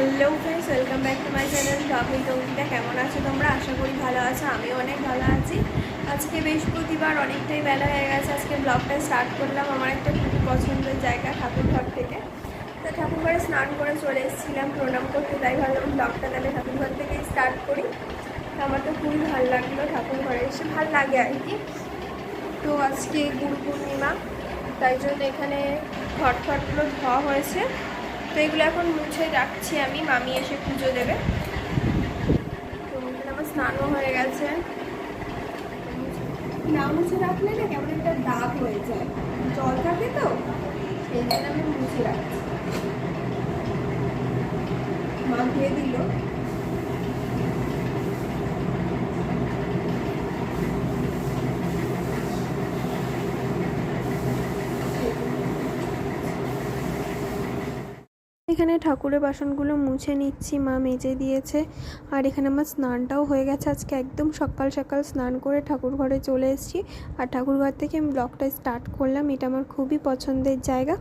Hello friends welcome back to my channel আমি তৌকিতা কেমন আছো তোমরা? আশা করি ভালো আছো, আমিও অনেক ভালো আছি। আজকে বৃহস্পতিবার, অনেকটাই বেলা হয়ে গেছে। আজকে ব্লগটা স্টার্ট করলাম আমার একটা খুবই পছন্দের জায়গা, ঠাকুরঘর থেকে। তো ঠাকুরঘরে স্নান করে চলে এসেছিলাম, প্রণাম করতে তাই ভাবলাম ব্লগটা তাহলে ঠাকুরঘর থেকে স্টার্ট করি। আমার তো খুবই ভালো লাগল ঠাকুরঘরে এসে, ভালো লাগে আর কি। তো আজকে গুরু পূর্ণিমা, তাই জন্য এখানে ঘট ফটগুলো ধোয়া হয়েছে। তো এগুলো এখন মুছে রাখছি আমি। মামি এসে পুজো দেবে। তো আমার স্নানও হয়ে গেছে। না মুছে রাখলে না কেমন একটা দাগ হয়ে যায়। জল থাকে তো, সেই জন্য আমি মুছে রাখছি। মা ধুয়ে দিল। এখানে ঠাকুরের বাসনগুলো মুছে নিচ্ছি, মা মেজে দিয়েছে। আর এখানে আমার স্নানটাও হয়ে গেছে। আজকে একদম সকাল সকাল স্নান করে ঠাকুর ঘরে চলে এসেছি। আর ঠাকুর ঘর থেকে আমি ব্লগটা স্টার্ট করলাম। এটা আমার খুবই পছন্দের জায়গা।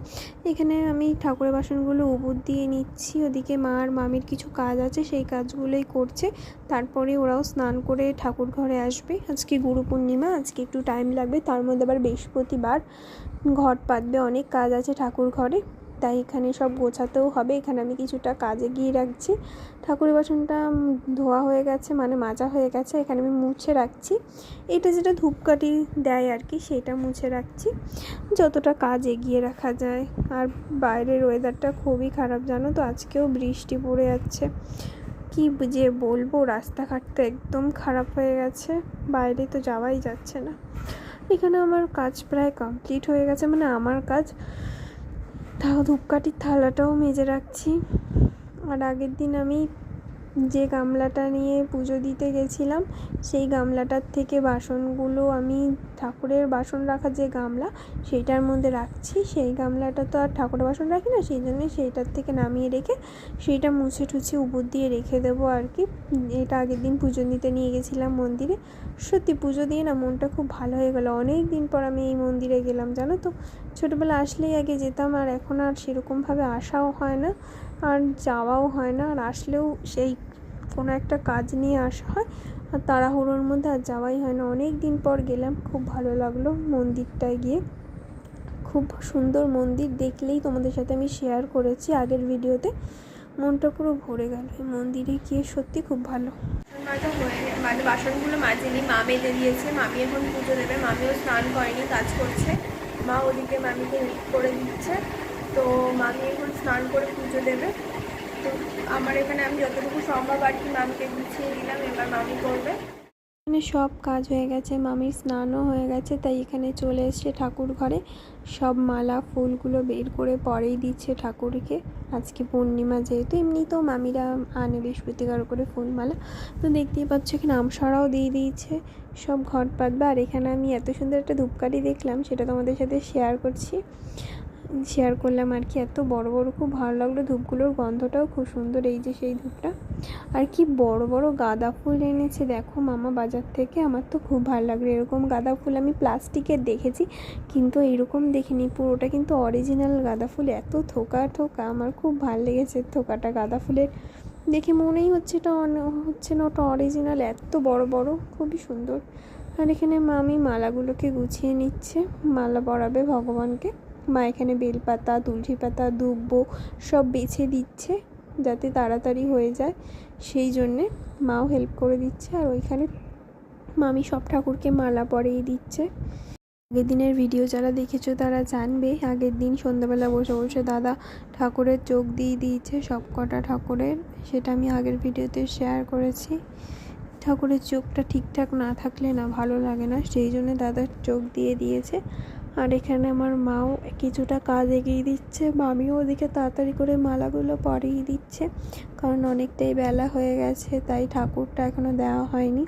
এখানে আমি ঠাকুরের বাসনগুলো উবুর দিয়ে নিচ্ছি। ওদিকে মা আর মামির কিছু কাজ আছে, সেই কাজগুলোই করছে। তারপরে ওরাও স্নান করে ঠাকুর ঘরে আসবে। আজকে গুরু পূর্ণিমা, আজকে একটু টাইম লাগবে। তার মধ্যে আবার বৃহস্পতিবার ঘট পাতবে। অনেক কাজ আছে ঠাকুর ঘরে। তাই এখানে সব গোছাতেও হবে। এখানে আমি কিছুটা কাজে গিয়ে রাখছি। ঠাকুরের বাসনটা ধোয়া হয়ে গেছে মানে মাজা হয়ে গেছে। এখানে আমি মুছে রাখছি। এটা যেটা ধূপকাঠি দেয় আর কি সেটা মুছে রাখছি। যতটা কাজ এগিয়ে রাখা যায়। আর বাইরের ওয়েদারটা খুবই খারাপ, জানো তো? আজকেও বৃষ্টি পড়ে যাচ্ছে। কি যে বলব, রাস্তাঘাট তো একদম খারাপ হয়ে গেছে। বাইরে তো যাওয়াই যাচ্ছে না। এখানে আমার কাজ প্রায় কমপ্লিট হয়ে গেছে মানে আমার কাজ তাও ধূপকাঠির থালাটাও মেজে রাখছি। আর আগের দিন আমি যে গামলাটা নিয়ে পুজো দিতে গেছিলাম, সেই গামলাটার থেকে বাসনগুলো আমি ঠাকুরের বাসন রাখার যে গামলা, সেইটার মধ্যে রাখছি। সেই গামলাটা তো আর ঠাকুরের বাসন রাখি না, সেই জন্যে সেইটার থেকে নামিয়ে রেখে সেইটা মুছে ঠুছে উপর দিয়ে রেখে দেবো আর কি। এটা আগের দিন পুজো দিতে নিয়ে গেছিলাম মন্দিরে। সত্যি পুজো দিয়ে না মনটা খুব ভালো হয়ে গেলো। অনেক দিন পর আমি এই মন্দিরে গেলাম, জানো তো? ছোটোবেলা আসলেই আগে যেতাম আর এখন আর সেরকমভাবে আসাও হয় না, আর যাওয়াও হয় না। আর আসলেও সেই কোনো একটা কাজ নিয়ে আসা হয়, আর তাড়াহুড়োর মধ্যে আর যাওয়াই হয় না। অনেক দিন পর গেলাম, খুব ভালো লাগল মন্দিরটায় গিয়ে। খুব সুন্দর মন্দির, দেখলেই তোমাদের সাথে আমি শেয়ার করেছি আগের ভিডিওতে মনটা পুরো ভরে গেল, এই মন্দিরে গিয়ে সত্যি খুব ভালো। মাজা মানে বাসনগুলো মাজেনি, মা বেঁধে দিয়েছে। মামি এখন পুজো দেবে, মামিও স্নান করেনি, কাজ করছে। মা ওদিকে মামিকে হেল্প করে দিচ্ছে। তো মামি এখন স্নান করে পুজো দেবে। তো আমার এখানে আমি যতটুকু সম্ভব আর কি মামিকে গুছিয়ে দিলাম, এবার মামি করবে। এখানে সব কাজ হয়ে গেছে, মামির স্নানও হয়ে গেছে, তাই এখানে চলে এসছে ঠাকুর ঘরে। সব মালা, ফুলগুলো বের করে পরেই দিচ্ছে ঠাকুরকে। আজকে পূর্ণিমা যেহেতু, এমনিতেও মামিরা আনে বৃহস্পতিবার করে ফুলমালা। তো দেখতেই পাচ্ছ এখানে আমসরাও দিয়ে দিয়েছে সব ঘট পাতবে আর এখানে আমি এত সুন্দর একটা ধূপকাঠি দেখলাম, সেটা তোমাদের সাথে শেয়ার করছি। শেয়ার করলাম আর কি। এত বড় বড় খুব ভালো লাগল। ধূপগুলোর গন্ধটাও খুব সুন্দর, এই যে সেই ধূপটা। আর কি বড় বড় গাঁদা ফুল এনেছে। দেখো মামা বাজার থেকে। আমার তো খুব ভালো লাগল। এরকম গাঁদা ফুল আমি প্লাস্টিকের দেখেছি, কিন্তু এরকম দেখিনি। পুরোটা কিন্তু অরিজিনাল গাঁদা ফুল। এত থোকা থোকা। আমার খুব ভালো লেগেছে থোকাটা গাঁদা ফুলের। দেখে মনেই হচ্ছে এটা হচ্ছে না ওটা অরিজিনাল এত বড় বড়, খুবই সুন্দর। আর এখানে মামি মালাগুলোকে গুছিয়ে নিচ্ছে। মালা পরাবে ভগবানকে। মা এখানে বেলপাতা তুলসী পাতা দুব্বো সব বেছে দিচ্ছে যাতে তাড়াতাড়ি হয়ে যায়। সেই জন্যে মাও হেল্প করে দিচ্ছে আর ওইখানে মামি সব ঠাকুরকে মালা পরিয়ে দিচ্ছে। আগের দিনের ভিডিও যারা দেখেছ তারা জানবে, আগের দিন সন্ধ্যাবেলা বসে বসে দাদা ঠাকুরের চোখ দিয়ে দিয়েছে সব কটা ঠাকুরের, সেটা আমি আগের ভিডিওতে শেয়ার করেছি। ঠাকুরের চোখটা ঠিকঠাক না থাকলে না ভালো লাগে না, সেই জন্য দাদার চোখ দিয়ে দিয়েছে। আর এখানে আমার মাও কিছুটা কাজ এগিয়ে দিচ্ছে। মামিও ওদিকে তাড়াতাড়ি করে মালাগুলো পরিয়ে দিচ্ছে। কারণ অনেকটাই বেলা হয়ে গেছে, তাই ঠাকুরটা এখনও দেওয়া হয়নি।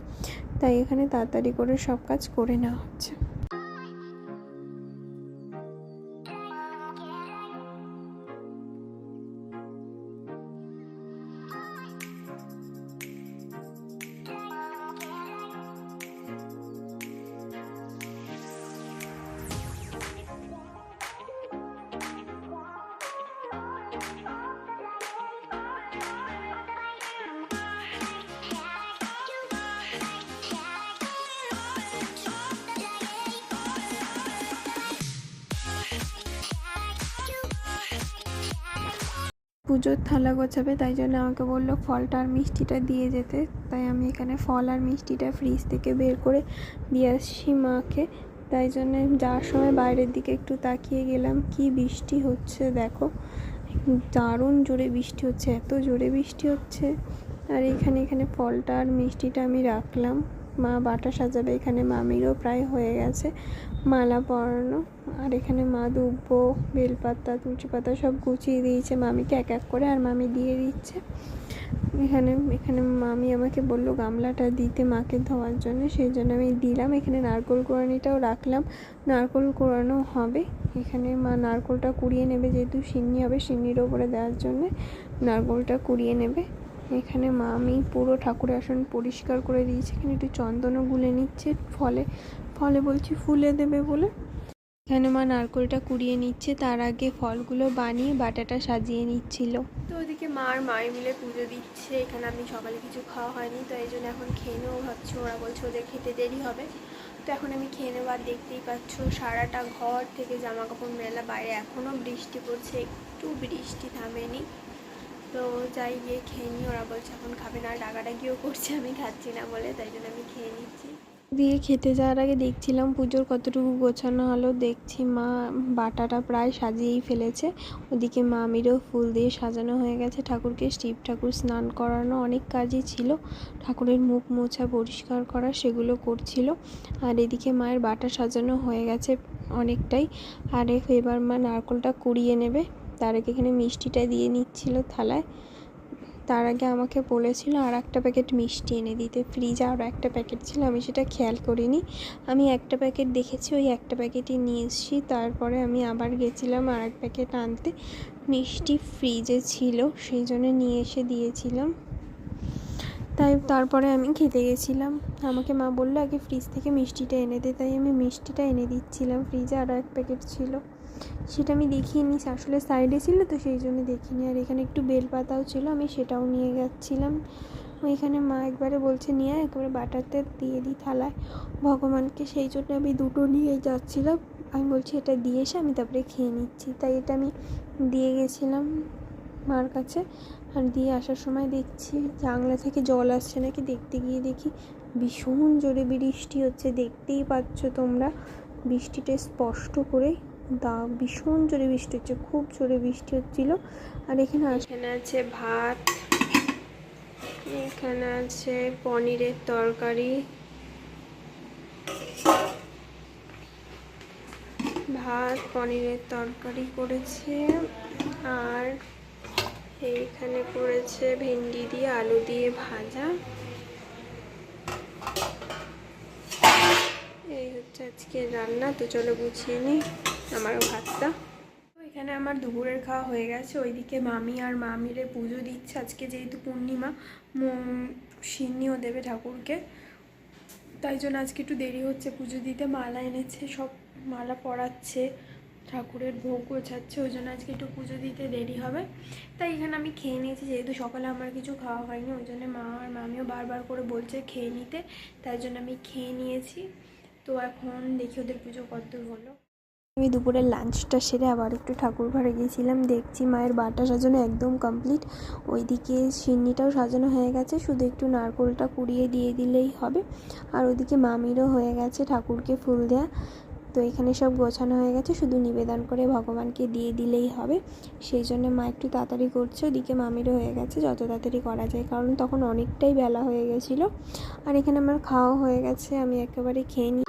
তাই এখানে তাড়াতাড়ি করে সব কাজ করে নেওয়া হচ্ছে। পুজোর থালা গোছাবে, তাই জন্য আমাকে বলল ফলটা আর মিষ্টিটা দিয়ে যেতে। তাই আমি এখানে ফল আর মিষ্টিটা ফ্রিজ থেকে বের করে দিয়ে আসছি মাকে। তাই জন্য যাওয়ার সময় বাইরের দিকে একটু তাকিয়ে গেলাম। কি বৃষ্টি হচ্ছে দেখো। দারুণ জোরে বৃষ্টি হচ্ছে, এত জোরে বৃষ্টি হচ্ছে। আর এখানে এখানে ফলটা আর মিষ্টিটা আমি রাখলাম। মা বাটা সাজাবে, এখানে মামিরও প্রায় হয়ে গেছে। মালা পরানো, আর এখানে মা দুব্বো, বেলপাতা, তুলসী পাতা সব গুছিয়ে দিয়েছে। মামিকে এক এক করে আর মামি দিয়ে দিচ্ছে। এখানে এখানে মামি আমাকে বলল, গামলাটা দিতে মাকে ধোয়ার জন্য, সেই জন্য আমি দিলাম। এখানে নারকোল কোড়ানিটাও রাখলাম। নারকোল কোড়ানো হবে। এখানে মা নারকোলটা কুড়িয়ে নেবে, যেহেতু সিন্নি হবে সিন্নির ওপরে দেওয়ার জন্যে। নারকোলটা কুড়িয়ে নেবে। এখানে মা আমি পুরো ঠাকুরের আসন পরিষ্কার করে দিয়েছি। এখানে একটু চন্দনও গুলে নিচ্ছে ফলে। ফলে বলছি ফুলে দেবে বলে। এখানে মা নারকোলটা কুড়িয়ে নিচ্ছে, তার আগে ফলগুলো বানিয়ে বাটাটা সাজিয়ে নিচ্ছিল। তো ওদিকে মা আর মাই মিলে পুজো দিচ্ছে, এখানে আমি সকালে কিছু খাওয়া হয়নি, তো এই জন্য এখন খেয়ে নেব ভাবছি। ওরা বলছে ওদের খেতে দেরি হবে। তো এখন আমি খেয়ে নেব, আর দেখতেই পাচ্ছ সারাটা ঘর থেকে জামা কাপড় মেলা, বাইরে এখনও বৃষ্টি পড়ছে, একটু বৃষ্টি থামেনি। তো যাই গিয়ে খেয়ে নিই, ওরা বলছে এখন খাবে না ডাকাডাকিও করছে, আমি খাচ্ছি না বলে, তাই জন্য আমি খেয়ে নিচ্ছি। দিয়ে খেতে যাওয়ার আগে দেখছিলাম পুজোর কতটুকু গোছানো হলো। দেখছি মা বাটাটা প্রায় সাজিয়েই ফেলেছে। ওদিকে মামিরও ফুল দিয়ে সাজানো হয়ে গেছে। ঠাকুরকে শিব ঠাকুর স্নান করানো অনেক কাজই ছিল। ঠাকুরের মুখ মোছা পরিষ্কার করা সেগুলো করছিল। আর এদিকে মায়ের বাটা সাজানো হয়ে গেছে অনেকটাই। আর এবার মা নারকলটা কুড়িয়ে নেবে। তার আগে এখানে মিষ্টিটা দিয়ে নিচ্ছিল থালায়। তার আগে আমাকে বলেছিল, আর একটা প্যাকেট মিষ্টি এনে দিতে। ফ্রিজে আরও একটা প্যাকেট ছিল, আমি সেটা খেয়াল করিনি। আমি একটা প্যাকেট দেখেছি, ওই একটা প্যাকেটই নিয়ে এসেছি। তারপরে আমি আবার গেছিলাম আর এক প্যাকেট আনতে। মিষ্টি ফ্রিজে ছিল, সেই জন্য নিয়ে এসে দিয়েছিলাম। তাই তারপরে আমি খেতে গেছিলাম। আমাকে মা বলল, আগে ফ্রিজ থেকে মিষ্টিটা এনে দে। তাই আমি মিষ্টিটা এনে দিচ্ছিলাম। ফ্রিজে আরও এক প্যাকেট ছিল। সেটা আমি দেখিয়ে দেখিনি, আসলে সাইডে ছিল তো সেই জন্য দেখিনি। আর এখানে একটু বেলপাতাও ছিল, আমি সেটাও নিয়ে যাচ্ছিলাম ওইখানে মা একবারে বলছে, নিয়ে একবারে বাটারতে দিয়ে দিই থালায়। ভগবানকে সেই জন্য আমি দুটো নিয়ে যাচ্ছিলাম। আমি বলছি, এটা দিয়ে এসে আমি তারপরে খেয়ে নিচ্ছি। তাই এটা আমি দিয়ে গেছিলাম মার কাছে। আর দিয়ে আসার সময় দেখছি, জানলা থেকে জল আসছে নাকি? দেখতে গিয়ে দেখি, ভীষণ জোরে বৃষ্টি হচ্ছে। দেখতেই পাচ্ছ তোমরা, বৃষ্টিটা স্পষ্ট করে দা ভীষণ জোরে বৃষ্টি হচ্ছে, খুব জোরে বৃষ্টি হচ্ছিল। আর এখানে এখানে আছে ভাত, এখানে আছে পনিরের তরকারি, ভাত, পনিরের তরকারি করেছে, আর এইখানে করেছে ভেন্ডি দিয়ে আলু দিয়ে ভাজা। এই হচ্ছে আজকে রান্না, তো চলো গুছিয়ে নিই। আমার ভাতটা। এখানে আমার দুপুরের খাওয়া হয়ে গেছে। ওইদিকে মামি আর মামিরে পুজো দিচ্ছে আজকে যেহেতু পূর্ণিমা সিন্নিও দেবে ঠাকুরকে। তাই জন্য আজকে একটু দেরি হচ্ছে পুজো দিতে। মালা এনেছে, সব মালা পরাচ্ছে, ঠাকুরের ভোগ গোছাচ্ছে, ওই জন্য আজকে একটু পুজো দিতে দেরি হবে। তাই এখানে আমি খেয়ে নিয়েছি, যেহেতু সকালে আমার কিছু খাওয়া হয়নি, ওই জন্য মা আর মামিও বারবার করে বলছে খেয়ে নিতে। তাই জন্য আমি খেয়ে নিয়েছি। তো এখন দেখি ওদের পুজো কত হলো। আমি দুপুরের লাঞ্চটা সেরে আবার একটু ঠাকুর ঘরে গিয়েছিলাম। দেখছি মায়ের বাটা সাজানো একদম কমপ্লিট ওইদিকে সিন্নিটাও সাজানো হয়ে গেছে, শুধু একটু নারকোলটা কুড়িয়ে দিয়ে দিলেই হবে। আর ওইদিকে মামিরও হয়ে গেছে ঠাকুরকে ফুল দেয়া। তো এখানে সব গোছানো হয়ে গেছে, শুধু নিবেদন করে ভগবানকে দিয়ে দিলেই হবে। সেই জন্য মা একটু তাড়াতাড়ি করছে ওদিকে মামিরও হয়ে গেছে, যত তাড়াতাড়ি করা যায়। কারণ তখন অনেকটাই বেলা হয়ে গেছিল। আর এখানে আমার খাওয়া হয়ে গেছে, আমি একেবারে খেয়ে নিই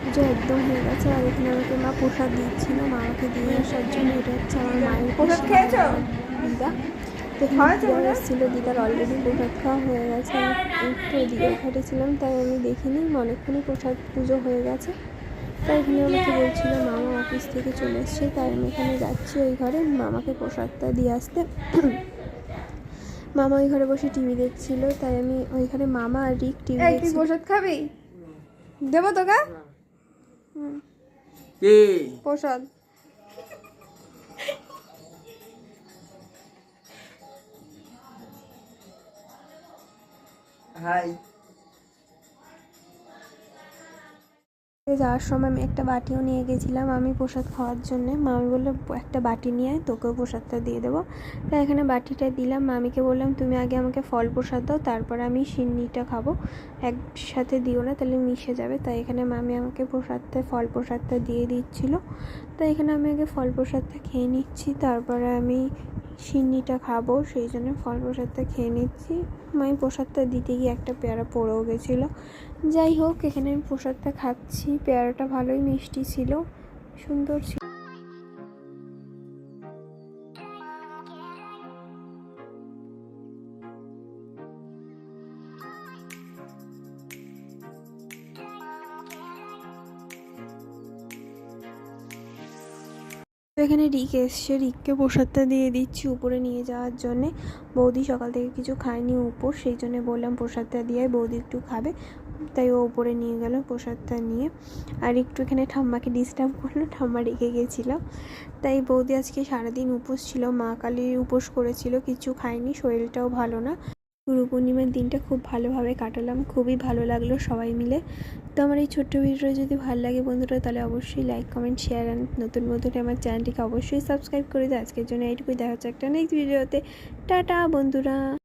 পুজো একদম হয়ে গেছে। আর এখানে আমাকে মা প্রসাদ দিচ্ছিল। মা আমাকে দিয়ে আসার জন্য এটা হচ্ছে আমার মায়ের প্রসাদ। খেয়েছো? দিদা। তো এসেছিল। দিদার অলরেডি প্রসাদ খাওয়া হয়ে গেছে। একটু ওদিকে ঘাটে ছিলাম তাই আমি দেখিনি। অনেকক্ষণই প্রসাদ পুজো হয়ে গেছে। তাই এখানে আমাকে বলছিল মামা অফিস থেকে চলে এসছে। তাই আমি এখানে যাচ্ছি ওই ঘরে। মামাকে প্রসাদটা দিয়ে আসতে। মামা ওই ঘরে বসে টিভি দেখছিল। তাই আমি ওইখানে মামা আর রিক টিভি প্রসাদ খাবি? দেবো তোকে? কি? প্রসাদ। হাই। যাওয়ার সময় আমি একটা বাটিও নিয়ে গেছিলাম আমি প্রসাদ খাওয়ার জন্যে। মামি বলল একটা বাটি নিয়ে আয়, তোকেও প্রসাদটা দিয়ে দেবো। তাই এখানে বাটিটা দিলাম, মামিকে বললাম, তুমি আগে আমাকে ফল প্রসাদ দাও, তারপর আমি সিন্নিটা খাব। একসাথে দিও না, তাহলে মিশে যাবে। তাই এখানে মামি আমাকে প্রসাদটা, ফল প্রসাদটা দিয়ে দিচ্ছিল। তাই এখানে আমি আগে ফল প্রসাদটা খেয়ে নিচ্ছি, তারপরে আমি সিন্নিটা খাব, সেই জন্য ফল প্রসাদটা খেয়ে নিচ্ছি। মায়ের প্রসাদটা দিতে গিয়ে একটা পেয়ারা পড়েও গেছিল। যাই হোক, এখানে আমি প্রসাদটা খাচ্ছি। পেয়ারাটা ভালোই মিষ্টি ছিল, সুন্দর ছিল। এখানে রিক এসছে। রিককে প্রসাদটা দিয়ে দিচ্ছি উপরে নিয়ে যাওয়ার জন্যে। বৌদি সকাল থেকে কিছু খায়নি উপর সেই জন্য বললাম প্রসাদটা দিয়ে বৌদি একটু খাবে। তাই ও উপরে নিয়ে গেল প্রসাদটা নিয়ে। আর একটু এখানে ঠাম্মাকে ডিস্টার্ব করল, ঠাম্মা রেখে গেছিল। তাই বৌদি আজকে সারাদিন উপোস ছিল, মা কালীর উপোস করেছিল, কিছু খায়নি, শরীরটাও ভালো না। গুরু পূর্ণিমার দিনটা খুব ভালোভাবে কাটালাম, খুবই ভালো লাগল সবাই মিলে। তো আমার এই ছোট্ট ভিডিওটা যদি ভালো লাগে বন্ধুরা, তাহলে অবশ্যই লাইক কমেন্ট শেয়ার অ্যান্ড নতুন নতুন আমার চ্যানেলটিকে অবশ্যই সাবস্ক্রাইব করে দেয় আজকের জন্য এইটুকুই, দেখা হচ্ছে একটা নেক্সট ভিডিওতে টাটা বন্ধুরা।